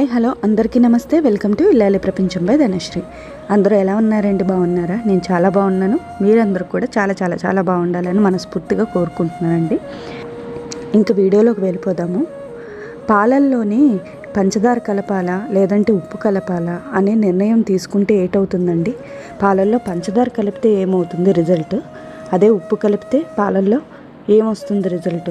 Hi hello. అందరికీ నమస్తే. Welcome to ఇల్లాలి ప్రపంచం బై ధనశ్రీ. అందరూ ఎలా ఉన్నారండి? బాగున్నారా? నేను చాలా బాగున్నాను. మీరందరూ కూడా చాలా చాలా చాలా బాగుండాలని మనస్ఫూర్తిగా కోరుకుంటున్నానండి. ఇంకా వీడియోలోకి వెళ్ళిపోదాము. పాలల్లోని పంచదార కలపాలా లేదంటే ఉప్పు కలపాలా అనే నిర్ణయం తీసుకుంటే ఏటవుతుందండి? పాలల్లో పంచదార కలిపితే ఏమవుతుంది రిజల్ట్? అదే ఉప్పు కలిపితే పాలల్లో ఏమొస్తుంది రిజల్ట్?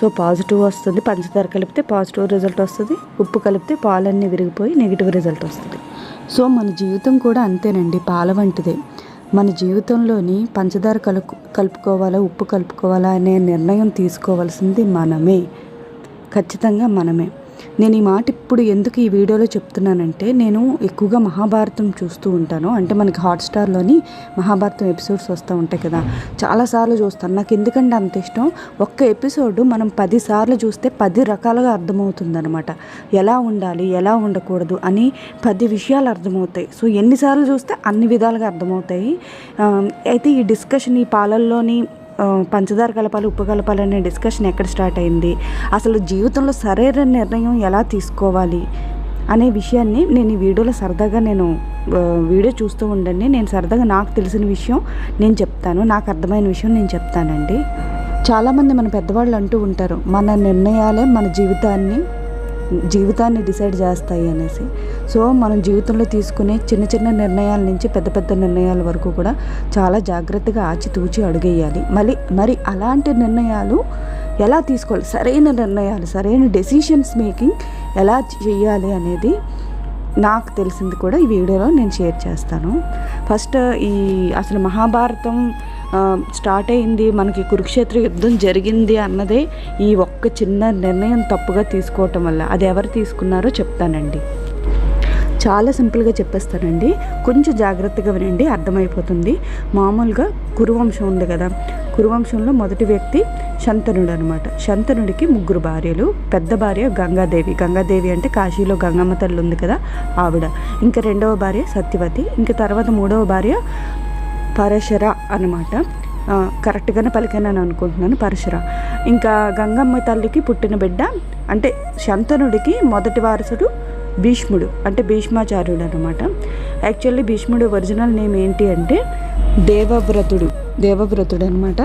సో పాజిటివ్ వస్తుంది పంచదార కలిపితే పాజిటివ్ రిజల్ట్ వస్తుంది ఉప్పు కలిపితే పాలన్నీ విరిగిపోయి నెగిటివ్ రిజల్ట్ వస్తుంది. సో మన జీవితం కూడా అంతేనండి పాల వంటిదే. మన జీవితంలోని పంచదార కలుపు కలుపుకోవాలా ఉప్పు కలుపుకోవాలా అనే నిర్ణయం తీసుకోవాల్సింది మనమే. ఖచ్చితంగా మనమే. నేను ఈ మాట ఇప్పుడు ఎందుకు ఈ వీడియోలో చెప్తున్నానంటే నేను ఎక్కువగా మహాభారతం చూస్తూ ఉంటాను. అంటే మనకి హాట్స్టార్లోని మహాభారతం ఎపిసోడ్స్ వస్తూ ఉంటాయి కదా. చాలాసార్లు చూస్తాను. నాకు ఎందుకంటే అంత ఇష్టం. ఒక్క ఎపిసోడ్ మనం పదిసార్లు చూస్తే పది రకాలుగా అర్థమవుతుందనమాట ఎలా ఉండాలి ఎలా ఉండకూడదు అని పది విషయాలు అర్థమవుతాయి. సో ఎన్నిసార్లు చూస్తే అన్ని విధాలుగా అర్థమవుతాయి. అయితే ఈ డిస్కషన్ ఈ పాలల్లోని పంచదార కలపాలి ఉప్పు కలపాలి అనే డిస్కషన్ ఎక్కడ స్టార్ట్ అయింది? అసలు జీవితంలో సరైన నిర్ణయం ఎలా తీసుకోవాలి అనే విషయాన్ని నేను ఈ వీడియోలో సరదాగా నేను వీడియో చూస్తూ ఉండండి. నేను సరదాగా నాకు తెలిసిన విషయం నేను చెప్తాను. నాకు అర్థమైన విషయం నేను చెప్తానండి. చాలామంది మన పెద్దవాళ్ళు అంటూ ఉంటారు మన నిర్ణయాలే మన జీవితాన్ని జీవితాన్ని డిసైడ్ చేస్తాయి అనేసి. సో మనం జీవితంలో తీసుకునే చిన్న చిన్న నిర్ణయాల నుంచి పెద్ద పెద్ద నిర్ణయాల వరకు కూడా చాలా జాగ్రత్తగా ఆచితూచి అడుగేయాలి. మళ్ళీ మరి అలాంటి నిర్ణయాలు ఎలా తీసుకోవాలి? సరైన నిర్ణయాలు సరైన డెసిషన్స్ మేకింగ్ ఎలా చేయాలి అనేది నాకు తెలిసింది కూడా ఈ వీడియోలో నేను షేర్ చేస్తాను. ఫస్ట్ ఈ అసలు మహాభారతం స్టార్ట్ అయింది మనకి కురుక్షేత్ర యుద్ధం జరిగింది అన్నదే ఈ ఒక్క చిన్న నిర్ణయం తప్పుగా తీసుకోవటం వల్ల. అది ఎవరు తీసుకున్నారో చెప్తానండి. చాలా సింపుల్గా చెప్పేస్తానండి. కొంచెం జాగ్రత్తగా వినండి అర్థమైపోతుంది. మామూలుగా కురువంశం ఉంది కదా. కురువంశంలో మొదటి వ్యక్తి శంతనుడు అనమాట శంతనుడికి ముగ్గురు భార్యలు. పెద్ద భార్య గంగాదేవి. గంగాదేవి అంటే కాశీలో గంగమ్మ తల్లి ఉంది కదా ఆవిడ. ఇంకా రెండవ భార్య సత్యవతి. ఇంకా తర్వాత మూడవ భార్య పరశర అనమాట కరెక్ట్గానే పలికానని అనుకుంటున్నాను పరశుర. ఇంకా గంగమ్మ తల్లికి పుట్టిన బిడ్డ అంటే శంతనుడికి మొదటి వారసుడు భీష్ముడు అంటే భీష్మాచార్యుడు అనమాట యాక్చువల్లీ భీష్ముడు ఒరిజినల్ నేమ్ ఏంటి అంటే దేవవ్రతుడు దేవవ్రతుడు అనమాట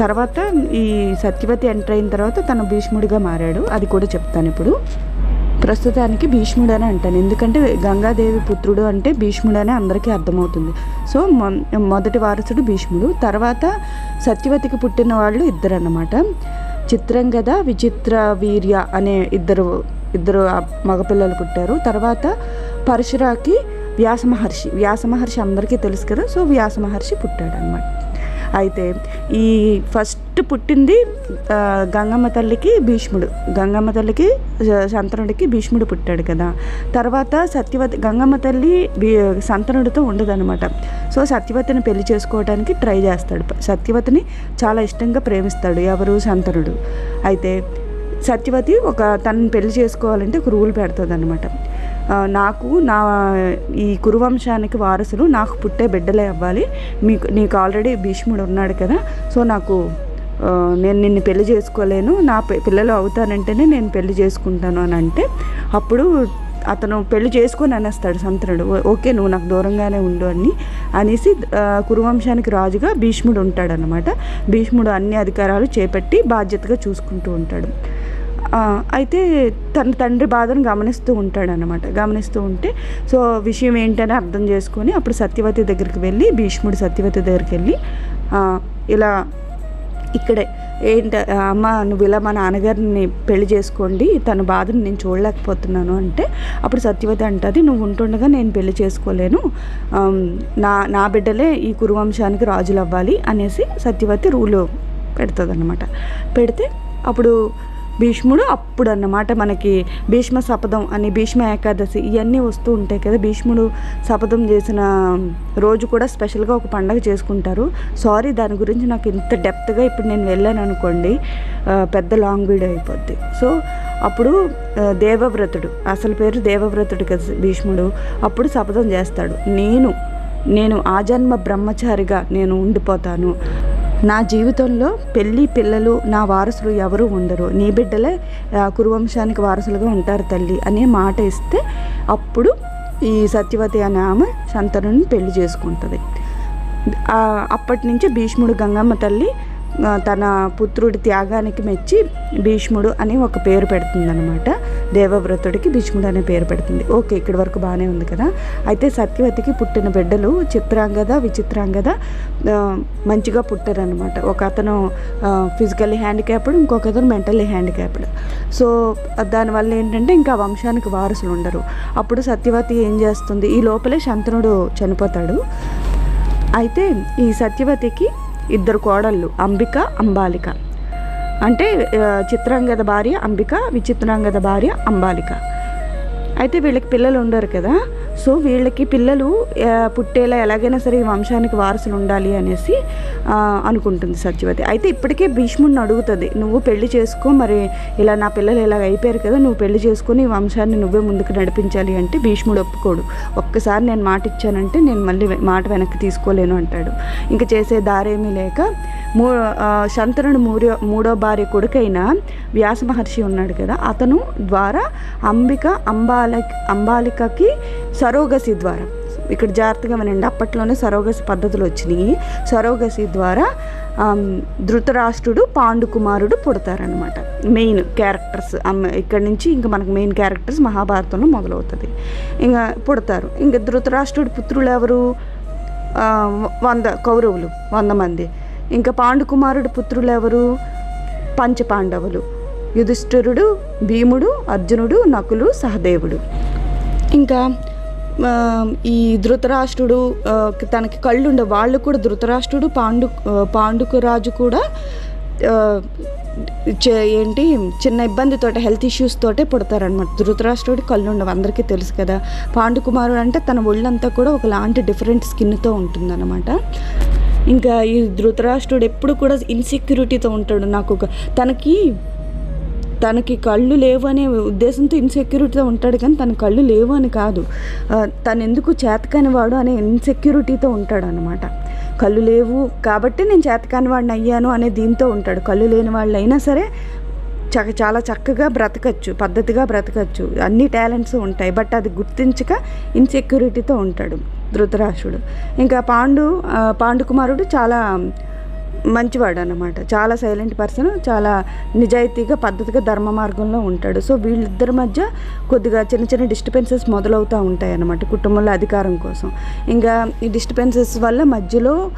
తర్వాత ఈ సత్యవతి ఎంటర్ అయిన తర్వాత తను భీష్ముడిగా మారాడు అది కూడా చెప్తాను ఇప్పుడు. ప్రస్తుతానికి భీష్ముడు అని అంటాను. ఎందుకంటే గంగాదేవి పుత్రుడు అంటే భీష్ముడు అని అందరికీ అర్థమవుతుంది. సో మొ- మొదటి వారసుడు భీష్ముడు. తర్వాత సత్యవతికి పుట్టిన వాళ్ళు ఇద్దరు అన్నమాట చిత్రంగద విచిత్ర వీర్య అనే ఇద్దరు ఇద్దరు మగపిల్లలు పుట్టారు. తర్వాత పరశురాకి వ్యాస మహర్షి. వ్యాస మహర్షి అందరికీ తెలుసు కదా సో వ్యాస మహర్షి పుట్టాడు అనమాట అయితే ఈ ఫస్ట్ పుట్టింది గంగమ్మ తల్లికి భీష్ముడు. గంగమ్మ తల్లికి సంతనుడికి భీష్ముడు పుట్టాడు కదా. తర్వాత సత్యవతి గంగమ్మ తల్లి భీ- ఉండదనమాట సో సత్యవతిని పెళ్ళి చేసుకోవడానికి ట్రై చేస్తాడు. సత్యవతిని చాలా ఇష్టంగా ప్రేమిస్తాడు ఎవరు? సంతనుడు అయితే సత్యవతి ఒక తనని పెళ్ళి చేసుకోవాలంటే ఒక రూల్ పెడుతుంది అనమాట నాకు నా ఈ కురువంశానికి వారసులు నాకు పుట్టే బిడ్డలే అవ్వాలి. మీకు నీకు ఆల్రెడీ భీష్ముడు ఉన్నాడు కదా సో నాకు నేను నిన్ను పెళ్ళి చేసుకోలేను. నా పిల్లలు అవుతానంటేనే నేను పెళ్ళి చేసుకుంటాను అని అంటే అప్పుడు అతను పెళ్ళి చేసుకొని అనేస్తాడు సంతనుడు. "ఓ- ఓకే నువ్వు నాకు దూరంగానే ఉండు అని అనేసి కురువంశానికి రాజుగా భీష్ముడు ఉంటాడనమాట భీష్ముడు అన్ని అధికారాలు చేపట్టి బాధ్యతగా చూసుకుంటూ ఉంటాడు. అయితే తన తండ్రి బాధను గమనిస్తూ ఉంటాడు అనమాట గమనిస్తూ ఉంటే సో విషయం ఏంటని అర్థం చేసుకొని అప్పుడు సత్యవతి దగ్గరికి వెళ్ళి భీష్ముడు సత్యవతి దగ్గరికి వెళ్ళి ఇలా ఇక్కడే ఏంట అమ్మ నువ్వు ఇలా మా నాన్నగారిని పెళ్ళి చేసుకోండి తన బాధను నేను చూడలేకపోతున్నాను అంటే అప్పుడు సత్యవతి అంటుంది నువ్వు ఉంటుండగా నేను పెళ్ళి చేసుకోలేను. నా నా బిడ్డలే ఈ కురువంశానికి రాజులు అవ్వాలి అనేసి సత్యవతి రూలు పెడుతుంది పెడితే అప్పుడు భీష్ముడు అప్పుడు అన్నమాట మనకి భీష్మ శపథం అని భీష్మ ఏకాదశి ఇవన్నీ వస్తూ ఉంటాయి కదా. భీష్ముడు శపథం చేసిన రోజు కూడా స్పెషల్గా ఒక పండగ చేసుకుంటారు. సారీ దాని గురించి నాకు ఇంత డెప్త్గా ఇప్పుడు నేను వెళ్ళాను అనుకోండి పెద్ద లాంగ్ వీడియో అయిపోద్ది. సో అప్పుడు దేవవ్రతుడు అసలు పేరు దేవవ్రతుడు కదా భీష్ముడు అప్పుడు శపథం చేస్తాడు. నేను నేను ఆజన్మ బ్రహ్మచారిగా నేను ఉండిపోతాను. నా జీవితంలో పెళ్ళి పిల్లలు నా వారసులు ఎవరు ఉండరు. నీ బిడ్డలే కురువంశానికి వారసులుగా ఉంటారు తల్లి అనే మాట ఇస్తే అప్పుడు ఈ సత్యవతి అనే ఆమె శంతనుని పెళ్ళి చేసుకుంటుంది. అప్పటి నుంచి భీష్ముడు గంగమ్మ తల్లి తన పుత్రుడి త్యాగానికి మెచ్చి భీష్ముడు అని ఒక పేరు పెడుతుందనమాట దేవవ్రతుడికి భీష్ముడు అనే పేరు పెడుతుంది. ఓకే ఇక్కడి వరకు బాగానే ఉంది కదా? అయితే సత్యవతికి పుట్టిన బిడ్డలు చిత్రాంగద విచిత్రాంగద మంచిగా పుట్టారనమాట ఒక అతను ఫిజికల్లీ హ్యాండిక్యాప్డ్ ఇంకొక అతను మెంటల్లీ హ్యాండిక్యాప్డ్ సో దానివల్ల ఏంటంటే ఇంకా వంశానికి వారసులు ఉండరు. అప్పుడు సత్యవతి ఏం చేస్తుంది? ఈ లోపలే శంతనుడు చనిపోతాడు. అయితే ఈ సత్యవతికి ఇద్దరు కోడళ్ళు అంబిక అంబాలిక. అంటే చిత్రాంగద భార్య అంబిక విచిత్రాంగద భార్య అంబాలిక. అయితే వీళ్ళకి పిల్లలు ఉండరు కదా? సో వీళ్ళకి పిల్లలు పుట్టేలా ఎలాగైనా సరే ఈ వంశానికి వారసులు ఉండాలి అనేసి అనుకుంటుంది సత్యవతి. అయితే ఇప్పటికే భీష్ముడిని అడుగుతుంది నువ్వు పెళ్ళి చేసుకో మరి ఇలా నా పిల్లలు ఇలా అయిపోయారు కదా నువ్వు పెళ్ళి చేసుకొని ఈ వంశాన్ని నువ్వే ముందుకు నడిపించాలి అంటే భీష్ముడు ఒప్పుకోడు. ఒక్కసారి నేను మాట ఇచ్చానంటే నేను మళ్ళీ మాట వెనక్కి తీసుకోలేను అంటాడు. ఇంకా చేసే దారేమీ లేక మూ శంతనుడు మూడో మూడో భార్య కొడుకైన వ్యాస మహర్షి ఉన్నాడు కదా అతను ద్వారా అంబిక అంబాల అంబాలికకి సరోగసి ద్వారా. ఇక్కడ జాగ్రత్తగా వినండి అప్పట్లోనే సరోగసి పద్ధతులు వచ్చినాయి. సరోగసి ద్వారా ధృతరాష్ట్రుడు పాండుకుమారుడు పుడతారనమాట మెయిన్ క్యారెక్టర్స్ అమ్మ ఇక్కడ నుంచి ఇంకా మనకు మెయిన్ క్యారెక్టర్స్ మహాభారతంలో మొదలవుతుంది. ఇంకా పుడతారు. ఇంకా ధృతరాష్ట్రుడు పుత్రులు ఎవరు? వంద కౌరవులు వంద మంది. ఇంకా పాండుకుమారుడు పుత్రులు ఎవరు? పంచపాండవులు. యుధిష్ఠిరుడు భీముడు అర్జునుడు నకులు సహదేవుడు. ఇంకా ఈ ధృతరాష్ట్రుడు తనకి కళ్ళు ఉండే వాళ్ళు కూడా ధృతరాష్ట్రుడు పాండు పాండుకు రాజు కూడా చే- ఏంటి చిన్న ఇబ్బందితో హెల్త్ ఇష్యూస్ తోటే పుడతారనమాట ధృతరాష్ట్రుడి కళ్ళు ఉండవు అందరికీ తెలుసు కదా. పాండుకుమారుడు అంటే తన ఒళ్ళంతా కూడా ఒకలాంటి డిఫరెంట్ స్కిన్తో ఉంటుందన్నమాట. ఇంకా ఈ ధృతరాష్ట్రుడు ఎప్పుడు కూడా ఇన్సెక్యూరిటీతో ఉంటాడు. నాకు ఒక తనకి తనకి కళ్ళు లేవు అనే ఉద్దేశంతో ఇన్సెక్యూరిటీతో ఉంటాడు కానీ తన కళ్ళు లేవు అని కాదు. తను ఎందుకు చేతకాని వాడు అనే ఇన్సెక్యూరిటీతో ఉంటాడు అనమాట కళ్ళు లేవు కాబట్టి నేను చేతకాని వాడిని అయ్యాను అనే దీంతో ఉంటాడు. కళ్ళు లేని వాళ్ళు అయినా సరే చక్క చాలా చక్కగా బ్రతకచ్చు పద్ధతిగా బ్రతకచ్చు. అన్ని టాలెంట్స్ ఉంటాయి. బట్ అది గుర్తించక ఇన్సెక్యూరిటీతో ఉంటాడు ధృతరాష్ట్రుడు. ఇంకా పాండు పాండుకుమారుడు చాలా మంచివాడు అనమాట చాలా సైలెంట్ పర్సన్ చాలా నిజాయితీగా పద్ధతిగా ధర్మ మార్గంలో ఉంటాడు. సో వీళ్ళిద్దరి మధ్య కొద్దిగా చిన్న చిన్న డిస్టర్బెన్సెస్ మొదలవుతూ ఉంటాయి అన్నమాట కుటుంబంలో అధికారం కోసం. ఇంకా ఈ డిస్టర్బెన్సెస్ వల్ల మధ్యలో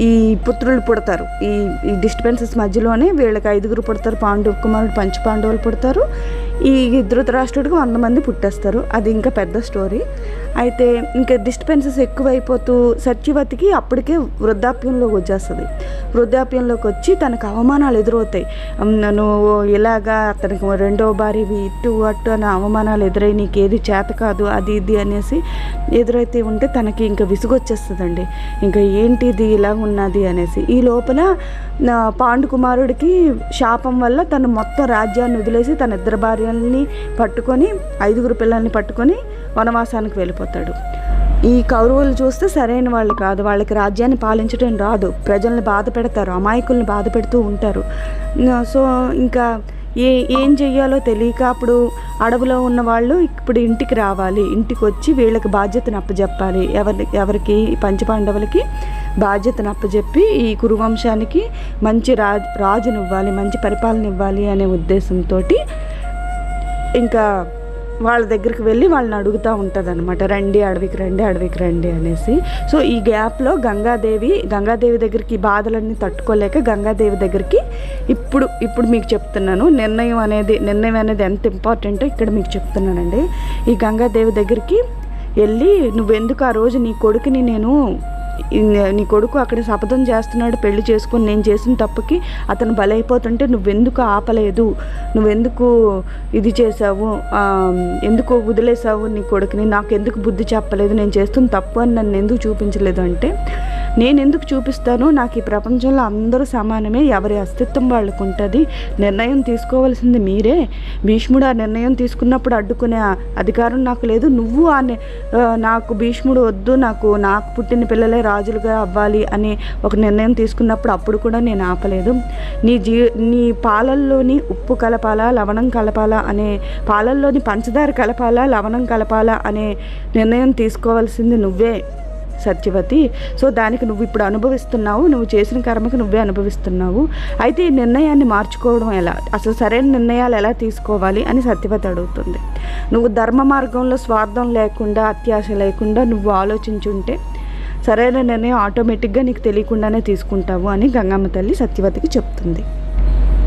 ఈ పుత్రులు పుడతారు. ఈ ఈ డిస్టర్బెన్సెస్ మధ్యలోనే వీళ్ళకి ఐదుగురు పుడతారు పాండవ కుమారుడు పంచ పాండవులు పుడతారు. ఈ ధృతరాష్ట్రుడికి వంద మంది పుట్టేస్తారు. అది ఇంకా పెద్ద స్టోరీ అయితే ఇంకా డిస్టర్బెన్సెస్ ఎక్కువైపోతూ సత్యవతికి అప్పటికే వృద్ధాప్యంలోకి వచ్చేస్తుంది. వృద్ధాప్యంలోకి వచ్చి తనకు అవమానాలు ఎదురవుతాయి. నన్ను నువ్వు ఇలాగా అతనికి రెండో భార్యవి ఇటు అటు అనే అవమానాలు ఎదురై నీకు ఏది చేత కాదు అది ఇది అనేసి ఎదురైతే ఉంటే తనకి ఇంకా విసుగొచ్చేస్తుందండి. ఇంకా ఏంటి ఇది? ఇలా ఉన్నది? అనేసి ఈ లోపల పాండుకుమారుడికి పాండు కుమారుడికి శాపం వల్ల తను మొత్తం రాజ్యాన్ని వదిలేసి తన ఇద్దరు భార్యల్ని పట్టుకొని ఐదుగురు పిల్లల్ని పట్టుకొని వనవాసానికి వెళ్ళిపోతాడు. ఈ కౌరవులు చూస్తే సరైన వాళ్ళు కాదు. వాళ్ళకి రాజ్యాన్ని పాలించడం రాదు. ప్రజల్ని బాధ పెడతారు. అమాయకుల్ని బాధ పెడుతూ ఉంటారు. సో ఇంకా ఏ ఏం చెయ్యాలో తెలియక అప్పుడు అడవిలో ఉన్న వాళ్ళు ఇప్పుడు ఇంటికి రావాలి. ఇంటికి వచ్చి వీళ్ళకి బాధ్యతను అప్పచెప్పాలి ఎవరి ఎవరికి? పంచపాండవులకి బాధ్యతను అప్పచెప్పి ఈ కురువంశానికి మంచి రా రాజునివ్వాలి మంచి పరిపాలన ఇవ్వాలి అనే ఉద్దేశంతో ఇంకా వాళ్ళ దగ్గరికి వెళ్ళి వాళ్ళని అడుగుతూ ఉంటుంది అనమాట రండి అడవికి రండి అడవికి రండి అనేసి. సో ఈ గ్యాప్లో గంగాదేవి గంగాదేవి దగ్గరికి బాధలన్నీ తట్టుకోలేక గంగాదేవి దగ్గరికి ఇప్పుడు ఇప్పుడు మీకు చెప్తున్నాను. నిర్ణయం అనేది నిర్ణయం అనేది ఎంత ఇంపార్టెంటో ఇక్కడ మీకు చెప్తున్నానండి. ఈ గంగాదేవి దగ్గరికి వెళ్ళి నువ్వెందుకు ఆ రోజు నీ కొడుకుని నేను నీ కొడుకు అక్కడ శపథం చేస్తున్నాడు పెళ్ళి చేసుకొని నేను చేసిన తప్పుకి అతను బలైపోతుంటే నువ్వెందుకు ఆపలేదు? నువ్వెందుకు ఇది చేసావు ఎందుకు వదిలేసావు నీ కొడుకుని? నాకు ఎందుకు బుద్ధి చెప్పలేదు? నేను చేస్తున్న తప్పు అని నన్ను ఎందుకు చూపించలేదు అంటే నేను ఎందుకు చూపిస్తాను? నాకు ఈ ప్రపంచంలో అందరూ సమానమే ఎవరి అస్తిత్వం వాళ్ళకు ఉంటుంది నిర్ణయం తీసుకోవాల్సింది మీరే. భీష్ముడు ఆ నిర్ణయం తీసుకున్నప్పుడు అడ్డుకునే అధికారం నాకు లేదు. నువ్వు ఆ, నాకు భీష్ముడు వద్దు నాకు నాకు పుట్టిన పిల్లలే రాజులుగా అవ్వాలి అని ఒక నిర్ణయం తీసుకున్నప్పుడు అప్పుడు కూడా నేను ఆపలేదు. నీ జీ నీ పాలల్లోని ఉప్పు కలపాలా లవణం కలపాలా అనే పాలల్లోని పంచదార కలపాలా లవణం కలపాలా అనే నిర్ణయం తీసుకోవాల్సింది నువ్వే. సత్యవతి. సో దానికి నువ్వు ఇప్పుడు అనుభవిస్తున్నావు నువ్వు చేసిన కర్మకి నువ్వే అనుభవిస్తున్నావు. అయితే ఈ నిర్ణయాన్ని మార్చుకోవడం ఎలా? అసలు సరైన నిర్ణయాలు ఎలా తీసుకోవాలి అని సత్యవతి అడుగుతుంది. నువ్వు ధర్మ మార్గంలో స్వార్థం లేకుండా అత్యాశ లేకుండా నువ్వు ఆలోచించుంటే సరైన నిర్ణయం ఆటోమేటిక్గా నీకు తెలియకుండానే తీసుకుంటావు అని గంగమ్మ తల్లి సత్యవతికి చెప్తుంది.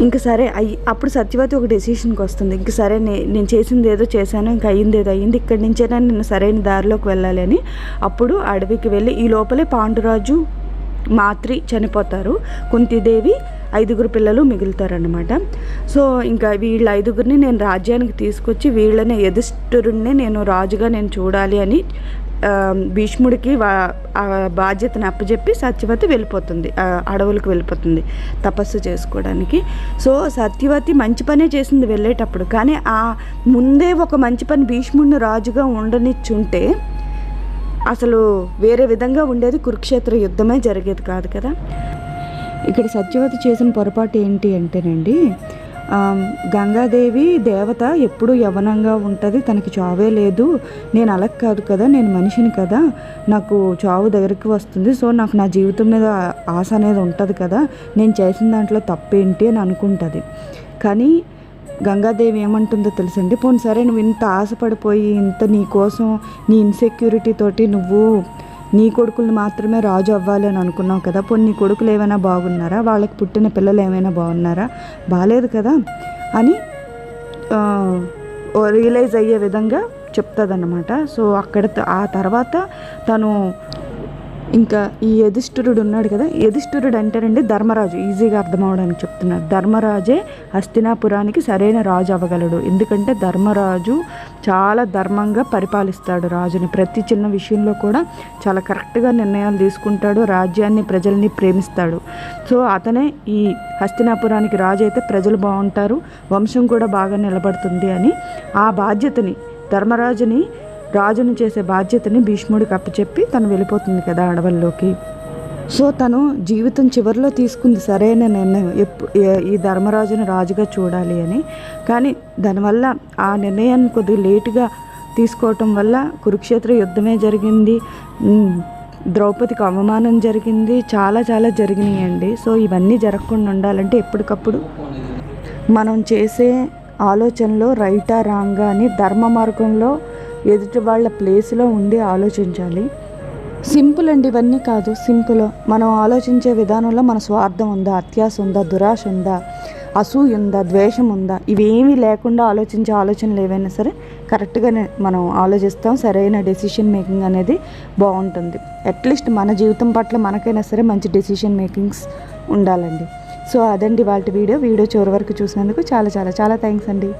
ఇంక సరే అయ్యి అప్పుడు సత్యవతి ఒక డెసిషన్కి వస్తుంది. ఇంక సరే నే- నేను చేసింది ఏదో చేశాను ఇంకా అయ్యింది ఏదో అయ్యింది ఇక్కడి నుంచేనా నేను సరైన దారిలోకి వెళ్ళాలి అని అప్పుడు అడవికి వెళ్ళి ఈ లోపలే పాండురాజు మాత్రి చనిపోతారు. కుంతిదేవి ఐదుగురు పిల్లలు మిగులుతారనమాట సో ఇంకా వీళ్ళ ఐదుగురిని నేను రాజ్యానికి తీసుకొచ్చి వీళ్ళని యధిష్ఠురుణ్ణి నేను రాజుగా నేను చూడాలి అని భీష్ముడికి వా- ఆ బాధ్యతను అప్పచెప్పి సత్యవతి వెళ్ళిపోతుంది. అడవులకు వెళ్ళిపోతుంది తపస్సు చేసుకోవడానికి. సో సత్యవతి మంచి పనే చేసింది వెళ్ళేటప్పుడు. కానీ ఆ ముందే ఒక మంచి పని భీష్ముడిని రాజుగా ఉండనిచ్చుంటే అసలు వేరే విధంగా ఉండేది కురుక్షేత్ర యుద్ధమే జరిగేది కాదు కదా. ఇక్కడ సత్యవతి చేసిన పొరపాటు ఏంటి అంటేనండి గంగాదేవి దేవత ఎప్పుడు యవనంగా ఉంటుంది తనకి చావే లేదు నేను అలక్ కాదు కదా నేను మనిషిని కదా నాకు చావు దగ్గరికి వస్తుంది సో నాకు నా జీవితం మీద ఆశ అనేది ఉంటుంది కదా నేను చేసిన దాంట్లో తప్పేంటి అని అనుకుంటుంది. కానీ గంగాదేవి ఏమంటుందో తెలుసండి? పోనీ సరే నువ్వు ఇంత ఆశపడిపోయి ఇంత నీ కోసం నీ ఇన్సెక్యూరిటీ తోటి నువ్వు నీ కొడుకుల్ని మాత్రమే రాజు అవ్వాలి అని అనుకున్నావు కదా పోనీ నీ కొడుకులు ఏమైనా బాగున్నారా? వాళ్ళకి పుట్టిన పిల్లలు ఏమైనా బాగున్నారా? బాగాలేదు కదా అని రియలైజ్ అయ్యే విధంగా చెప్తుందన్నమాట. సో అక్కడ ఆ తర్వాత తను ఇంకా ఈ యధిష్ఠురుడు ఉన్నాడు కదా యధిష్ఠురుడు అంటేనండి ధర్మరాజు. ఈజీగా అర్థం అవడానికి చెప్తున్నారు. ధర్మరాజే హస్తినాపురానికి సరైన రాజు అవ్వగలడు. ఎందుకంటే ధర్మరాజు చాలా ధర్మంగా పరిపాలిస్తాడు రాజుని. ప్రతి చిన్న విషయంలో కూడా చాలా కరెక్ట్గా నిర్ణయాలు తీసుకుంటాడు. రాజ్యాన్ని ప్రజల్ని ప్రేమిస్తాడు. సో అతనే ఈ హస్తినాపురానికి రాజు అయితే ప్రజలు బాగుంటారు. వంశం కూడా బాగా నిలబడుతుంది అని ఆ బాధ్యతని ధర్మరాజుని రాజును చేసే బాధ్యతని భీష్ముడికి అప్పచెప్పి తను వెళ్ళిపోతుంది కదా అడవుల్లోకి. సో తను జీవితం చివరిలో తీసుకుంది సరైన నిర్ణయం. ఎప్పు ఈ ధర్మరాజును రాజుగా చూడాలి అని. కానీ దానివల్ల ఆ నిర్ణయాన్ని కొద్దిగా లేటుగా తీసుకోవటం వల్ల కురుక్షేత్ర యుద్ధమే జరిగింది. ద్రౌపదికి అవమానం జరిగింది. చాలా చాలా జరిగినాయండి. సో ఇవన్నీ జరగకుండా ఉండాలంటే ఎప్పటికప్పుడు మనం చేసే ఆలోచనలో రైటా రాంగా అని ధర్మ మార్గంలో ఎదుటి వాళ్ళ ప్లేస్లో ఉండి ఆలోచించాలి. సింపుల్ అండి ఇవన్నీ కాదు సింపుల్. మనం ఆలోచించే విధానంలో మన స్వార్థం ఉందా అత్యాస ఉందా దురాశ ఉందా అసూయ ఉందా ద్వేషం ఉందా ఇవేమీ లేకుండా ఆలోచించే ఆలోచనలు ఏవైనా సరే కరెక్ట్గానే మనం ఆలోచిస్తాం. సరైన డెసిషన్ మేకింగ్ అనేది బాగుంటుంది. అట్లీస్ట్ మన జీవితం పట్ల మనకైనా సరే మంచి డెసిషన్ మేకింగ్స్ ఉండాలండి. సో అదండి వాళ్ళ వీడియో. వీడియో చివరి వరకు చూసినందుకు చాలా చాలా చాలా థ్యాంక్స్ అండి.